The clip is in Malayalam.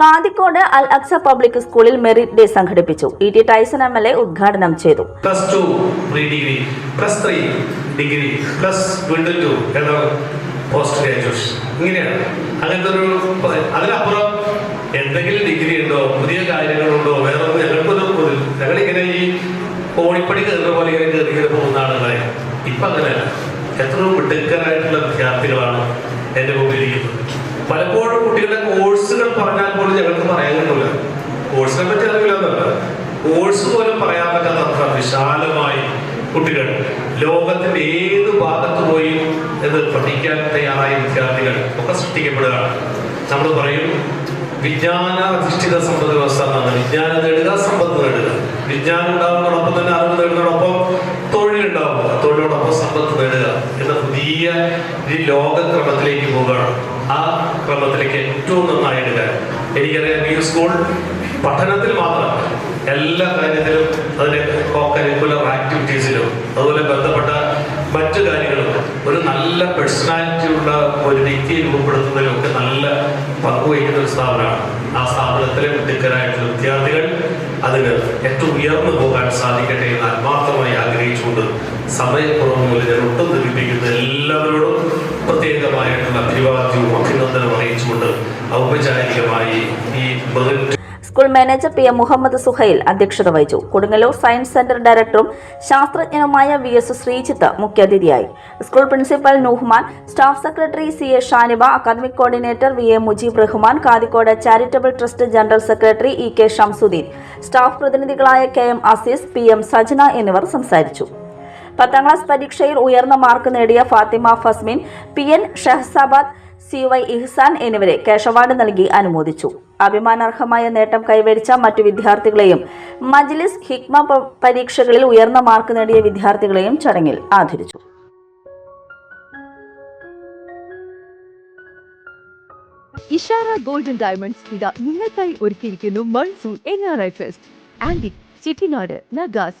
കാതിക്കോട് അൽ അക്സ പബ്ലിക് സ്കൂളിൽ മെറിറ്റ് ഡേ സംഘടിപ്പിച്ചു. E T Tyson M L A ഉദ്ഘാടനം ചെയ്തു. Plus two pre degree plus three degree plus വീണ്ടും ടു പോസ്റ്റ് ഗ്രാജുവേഷൻ. ഇങ്ങനെയാണ്. അങ്ങനത്തെ ഒരു അതിനപ്പുറം എന്തെങ്കിലും ഡിഗ്രി ഉണ്ടോ പുതിയ കാര്യങ്ങളുണ്ടോ വേറെ ഞങ്ങൾക്കൊന്നും ഞങ്ങളിങ്ങനെ ഈ കോണിപ്പടി കയറുന്ന പോലെ ഇങ്ങനെ കയറി കയറി പോകുന്ന ആളുകളെ ഇപ്പം അങ്ങനെയല്ല എത്രയോ മിടുക്കരായിട്ടുള്ള വിദ്യാർത്ഥികളാണ് എന്റെ മുമ്പിൽ ഇരിക്കുന്നത്. പലപ്പോഴും കുട്ടികളുടെ കോഴ്സുകൾ പറഞ്ഞാൽ പോലും ഞങ്ങൾക്ക് പറയാൻ കിട്ടില്ല കോഴ്സിനെ പറ്റി അറിയില്ല എന്നല്ല കോഴ്സ് പോലും പറയാൻ പറ്റാത്ത അത്ര വിശാലമായി കുട്ടികൾ ലോകത്തിന്റെ ഏത് ഭാഗത്ത് പോയി ഇത് പഠിക്കാൻ തയ്യാറായ വിദ്യാർത്ഥികൾ ഒക്കെ സൃഷ്ടിക്കപ്പെടുകയാണ് നമ്മൾ പറയും വിജ്ഞാന അധിഷ്ഠിത സമ്പദ് വ്യവസ്ഥ എന്നാണ്. വിജ്ഞാനം നേടുക സമ്പത്ത് നേടുക. വിജ്ഞാനം ഉണ്ടാകുന്നതോടൊപ്പം തന്നെ അറിവ് നേടുന്നതോടൊപ്പം തൊഴിലുണ്ടാവുക തൊഴിലോടൊപ്പം സമ്പത്ത് നേടുക. എന്ന പുതിയ ഈ ലോകക്രമത്തിലേക്ക് പോവുകയാണ്. ആ ക്രമത്തിലേക്ക് ഏറ്റവും നന്നായി എടുക്കാൻ. എനിക്കറിയാം ഈ സ്കൂൾ പഠനത്തിൽ മാത്രം എല്ലാ കാര്യത്തിലും അതിന് കോ കരിക്കുലർ ആക്ടിവിറ്റീസിലും അതുപോലെ ബന്ധപ്പെട്ട മറ്റു കാര്യങ്ങളും ഒരു നല്ല പേഴ്സണാലിറ്റി ഉള്ള ഒരു വ്യക്തിയെ രൂപപ്പെടുത്തുന്നതിലും ഒക്കെ നല്ല പങ്കുവഹിക്കുന്ന ഒരു സ്ഥാപനമാണ്. ആ സ്ഥാപനത്തിലെ മിടുക്കരായിട്ടുള്ള വിദ്യാർത്ഥികൾ അതിന് ഏറ്റവും ഉയർന്നു പോകാൻ സാധിക്കട്ടെ എന്ന് ആത്മാർത്ഥമായി ആഗ്രഹിച്ചുകൊണ്ട് സമയക്കുറവ് മൂലം ഔപചാരികമായി ഈ school manager P M Muhammad Suhail അധ്യക്ഷത വഹിച്ചു. കൊടുങ്ങല്ലൂർ സയൻസ് സെന്റർ ഡയറക്ടറും ശാസ്ത്രജ്ഞനുമായ വി എസ് ശ്രീജിത്ത് മുഖ്യാതിഥിയായി. School principal Noohman staff secretary C A Shaniba academic coordinator V A Mujeeb Rahman Kathikode charitable trust general secretary E K Shamsuddeen staff പ്രതിനിധികളായ K M Azeez P M Sajana എന്നിവർ സംസാരിച്ചു. പത്താം ക്ലാസ് പരീക്ഷയിൽ ഉയർന്ന മാർക്ക് നേടിയ Fathima Fasmin P N Shehsabad C Y Ihsan എന്നിവരെ ക്യാഷ് അവാർഡ് നൽകി അനുമോദിച്ചു. അഭിമാനാർഹമായ നേട്ടം കൈവരിച്ച മറ്റു വിദ്യാർത്ഥികളെയും മജ്ലിസ് ഹിക്മ പരീക്ഷകളിൽ ഉയർന്ന മാർക്ക് നേടിയ വിദ്യാർത്ഥികളെയും ചടങ്ങിൽ ആദരിച്ചു. ഇഷാര ഗോൾഡൻ ഡയമണ്ട്സ് ഇതാ നിങ്ങൾക്കായി ഒരുക്കിയിരിക്കുന്നു monsoon N R I fest. Antique Chettinad നഗാസ്